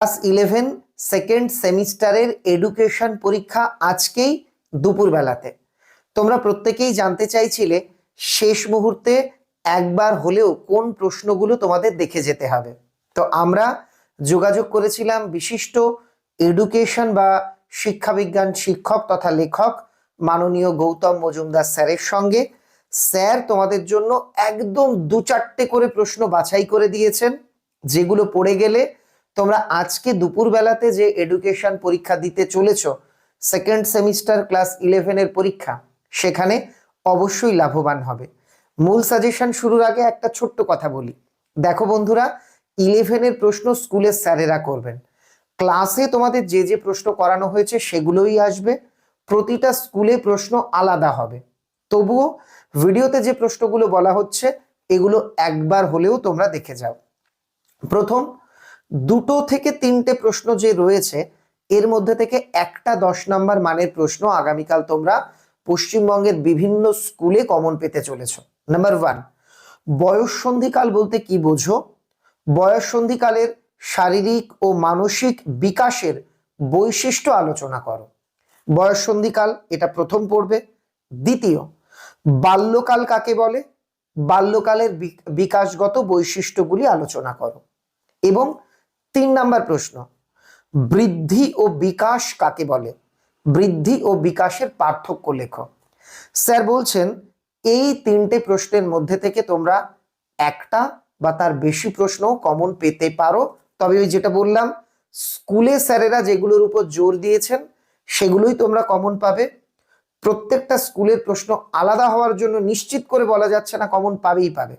Class eleven second সেমিস্টারের education পরীক্ষা আজকেই দুপুরবেলাতে। তোমরা প্রত্যেকেই জানতে চাইছিলে শেষ মুহূর্তে একবার হলেও কোন প্রশ্নগুলো তোমাদের দেখে যেতে হবে। তো আমরা যোগাযোগ করেছিলাম বিশিষ্ট এডুকেশন বা শিক্ষাবিজ্ঞান শিক্ষক তথা লেখক মাননীয় গৌতম মজুমদার স্যারের সঙ্গে। স্যার তোমাদের জন্য একদম দু চারটে করে প্রশ্ন বাছাই করে দিয়েছেন, যেগুলো পড়ে গেলে তোমরা আজকে দুপুরবেলাতে যে এডুকেশন পরীক্ষা দিতে চলেছ সেকেন্ড সেমিস্টার ক্লাস ইলেভেনের পরীক্ষা, সেখানে অবশ্যই লাভবান হবে। মূল সাজেশন শুরুর আগে একটা ছোট্ট কথা বলি। দেখো বন্ধুরা ইলেভেনের প্রশ্ন স্কুলের স্যারেরা করবেন। ক্লাসে তোমাদের যে যে প্রশ্ন করানো হয়েছে সেগুলোই আসবে। প্রতিটা স্কুলে প্রশ্ন আলাদা হবে। তবুও ভিডিওতে যে প্রশ্নগুলো বলা হচ্ছে, এগুলো একবার হলেও তোমরা দেখে যাও। প্রথম দুটো থেকে তিনটে প্রশ্ন যে রয়েছে, এর মধ্যে থেকে একটা দশ নম্বর মানের প্রশ্ন আগামীকাল তোমরা পশ্চিমবঙ্গের বিভিন্ন স্কুলে কমন পেতে চলেছ। নাম্বার ওয়ান বয়ঃসন্ধিকাল বলতে কি বোঝো? বয়ঃসন্ধিকালের শারীরিক ও মানসিক বিকাশের বৈশিষ্ট্য আলোচনা করো। বয়ঃসন্ধিকাল এটা প্রথম পড়বে দ্বিতীয়, বাল্যকাল কাকে বলে? বাল্যকালের বিকাশগত বৈশিষ্ট্যগুলি আলোচনা করো। এবং তিন নাম্বার প্রশ্ন, বৃদ্ধি ও বিকাশ কাকে বলে? বৃদ্ধি ও বিকাশের পার্থক্য লেখো। স্যার বলছেন, এই তিনটে প্রশ্নের মধ্যে থেকে তোমরা একটা বা তার বেশি প্রশ্ন কমন পেতে পারো। তবে ওই যেটা বললাম, স্কুলে স্যারেরা যেগুলোর উপর জোর দিয়েছেন, সেগুলোই তোমরা কমন পাবে। প্রত্যেকটা স্কুলের প্রশ্ন আলাদা হওয়ার জন্য নিশ্চিত করে বলা যাচ্ছে না, কমন পাবেই পাবে।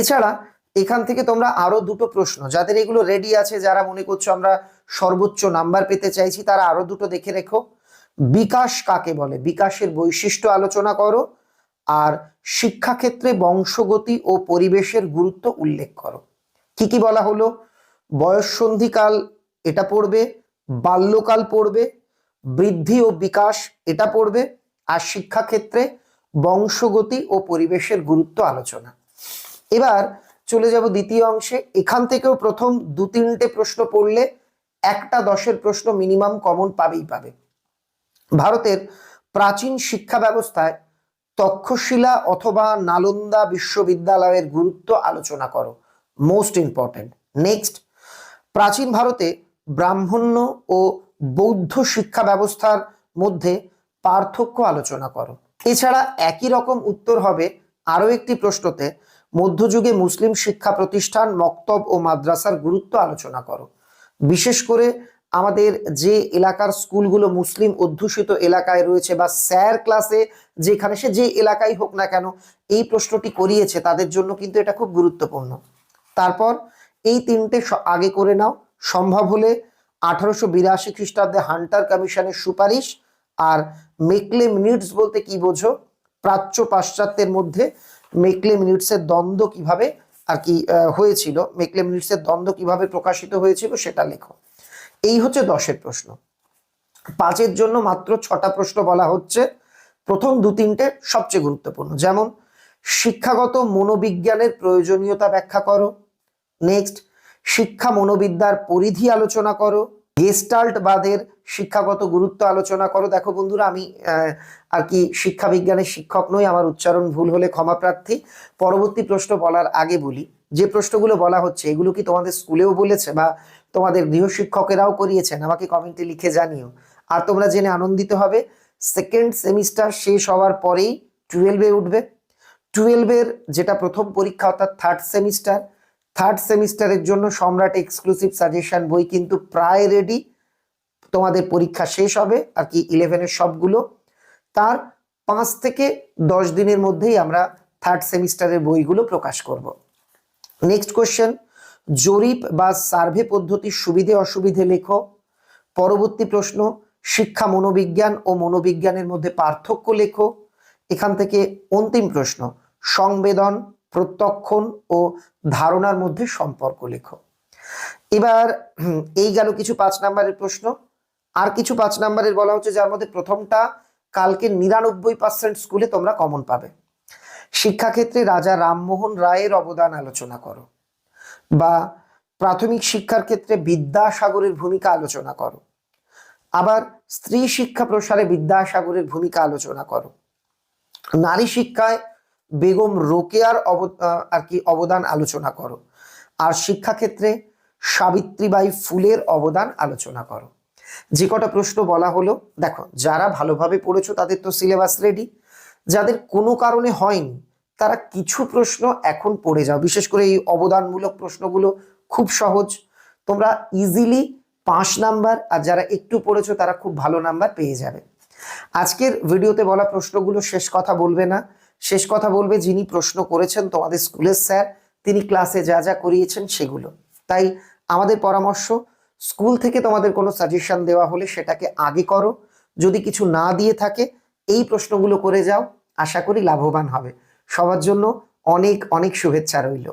এছাড়া এখান থেকে তোমরা আরও দুটো প্রশ্ন। যাদের এগুলো রেডি আছে, যারা মনে করছ আমরা সর্বোচ্চ নাম্বার পেতে চাইছি, তারা আরও দুটো দেখে রেখো। বিকাশ কাকে বলে? বিকাশের বৈশিষ্ট্য আলোচনা করো আর শিক্ষাক্ষেত্রে বংশগতি ও পরিবেশের গুরুত্ব উল্লেখ করো। কি কি বলা হলো? বয়ঃসন্ধিকাল এটা পড়বে, বাল্যকাল পড়বে, বৃদ্ধি ও বিকাশ এটা পড়বে, আর শিক্ষাক্ষেত্রে বংশগতি ও পরিবেশের গুরুত্ব আলোচনা। এবার চলে যাব দ্বিতীয় অংশে। এখান থেকেও প্রথম দু তিনটে প্রশ্ন পড়লে একটা দশের প্রশ্ন মিনিমাম কমন পাবেই পাবে। ভারতের প্রাচীন শিক্ষা ব্যবস্থায় তক্ষশিলা অথবা নালন্দা বিশ্ববিদ্যালয়ের গুরুত্ব আলোচনা করো মোস্ট ইম্পর্টেন্ট নেক্সট প্রাচীন ভারতে ব্রাহ্মণ্য ও বৌদ্ধ শিক্ষা ব্যবস্থার মধ্যে পার্থক্য আলোচনা করো। এছাড়া একই রকম উত্তর হবে আরও একটি প্রশ্নতে মধ্যযুগে মুসলিম শিক্ষা প্রতিষ্ঠান, মক্তব ও মাদ্রাসার গুরুত্ব আলোচনা করো। বিশেষ করে আমাদের যে এলাকার স্কুলগুলো মুসলিম অধ্যুষিত এলাকায় রয়েছে বা স্যার ক্লাসে যেখানে সে যে এলাকায় হোক না কেন এই প্রশ্নটি করিয়েছে, তাদের জন্য কিন্তু এটা খুব গুরুত্বপূর্ণ। তারপর এই তিনটে আগে করে নাও। সম্ভব হলে আঠারোশো বিরাশি খ্রিস্টাব্দে হান্টার কমিশনের সুপারিশ আর মেকলে মিনিটস বলতে কি বোঝো? প্রাচ্য পাশ্চাত্যের মধ্যে মেকলে মিনিটসের দ্বন্দ্ব কীভাবে আর কি হয়েছিল মেকলে মিনিটসের দ্বন্দ্ব কীভাবে প্রকাশিত হয়েছিল সেটা লেখো। এই হচ্ছে দশের প্রশ্ন। পাঁচের জন্য মাত্র ছটা প্রশ্ন বলা হচ্ছে। প্রথম দু তিনটে সবচেয়ে গুরুত্বপূর্ণ। যেমন, শিক্ষাগত মনোবিজ্ঞানের প্রয়োজনীয়তা ব্যাখ্যা করো। নেক্সট, শিক্ষা মনোবিদ্যার পরিধি আলোচনা করো। গেস্টাল্ট বাদের শিক্ষাগত গুরুত্ব আলোচনা করো। দেখো বন্ধুরা, আমি আর কি শিক্ষা বিজ্ঞানের শিক্ষক নই, আমার উচ্চারণ ভুল হলে ক্ষমা প্রার্থী। পরবর্তী প্রশ্ন বলার আগে বলি, যে প্রশ্নগুলো বলা হচ্ছে, এগুলো কি তোমাদের স্কুলেও বলেছে বা তোমাদের গৃহ শিক্ষকেরাও করিয়েছেন? আমাকে কমেন্টে লিখে জানিও। আর তোমরা জেনে আনন্দিত হবে, সেকেন্ড সেমিস্টার শেষ হওয়ার পরেই টুয়েলভে উঠবে। টুয়েলভের যেটা প্রথম পরীক্ষা, অর্থাৎ থার্ড সেমিস্টার থার্ড সেমিস্টারের জন্য সম্রাট এক্সক্লুসিভ সাজেশন বই কিন্তু প্রায় রেডি তোমাদের পরীক্ষা শেষ হবে, আর কি ইলেভেনের সবগুলো। তার পাঁচ থেকে দশ দিনের মধ্যেই আমরা থার্ড সেমিস্টারের বইগুলো প্রকাশ করব। নেক্সট কোশ্চেন জরিপ বা সার্ভে পদ্ধতির সুবিধে অসুবিধে লেখো। পরবর্তী প্রশ্ন, শিক্ষা মনোবিজ্ঞান ও মনোবিজ্ঞানের মধ্যে পার্থক্য লেখো। এখান থেকে অন্তিম প্রশ্ন, সংবেদন প্রত্যক্ষণ ও ধারণার মধ্যে সম্পর্ক লেখো। এবার এই গেল কিছু পাঁচ নাম্বারের প্রশ্ন। আর কিছু পাঁচ নাম্বারের বলা হচ্ছে যার মধ্যে প্রথমটা, কালকে নিরানব্বই পার্সেন্ট স্কুলে তোমরা কমন পাবে। শিক্ষাক্ষেত্রে রাজা রামমোহন রায়ের অবদান আলোচনা করো। বা প্রাথমিক শিক্ষার ক্ষেত্রে বিদ্যাসাগরের ভূমিকা আলোচনা করো। আবার স্ত্রী শিক্ষা প্রসারে বিদ্যাসাগরের ভূমিকা আলোচনা করো। নারী শিক্ষায় বেগম রোকেয়ার অব- আর কি অবদান আলোচনা করো। আর শিক্ষাক্ষেত্রে সাবিত্রীবাই ফুলের অবদান আলোচনা করো। যে কটা প্রশ্ন বলা হলো, দেখো, যারা ভালোভাবে পড়েছো তাদের তো সিলেবাস রেডি যাদের কোনো কারণে হয়নি, তারা কিছু প্রশ্ন এখন পড়ে যাও। বিশেষ করে এই অবদানমূলক প্রশ্নগুলো খুব সহজ। তোমরা ইজিলি পাঁচ নাম্বার, আর যারা একটু পড়েছো তারা খুব ভালো নাম্বার পেয়ে যাবে। আজকের ভিডিওতে বলা প্রশ্নগুলো শেষ কথা বলবে না। শেষ কথা বলবে যিনি প্রশ্ন করেছেন তোমাদের স্কুলের স্যার, তিনি ক্লাসে যা যা করিয়েছেন সেগুলো। তাই আমাদের পরামর্শ, স্কুল থেকে তোমাদের কোনো সাজেশন দেওয়া হলে সেটাকে আগে করো। যদি কিছু না দিয়ে থাকে, এই প্রশ্নগুলো করে যাও। আশা করি লাভবান হবে। সবার জন্য অনেক অনেক শুভেচ্ছা রইল।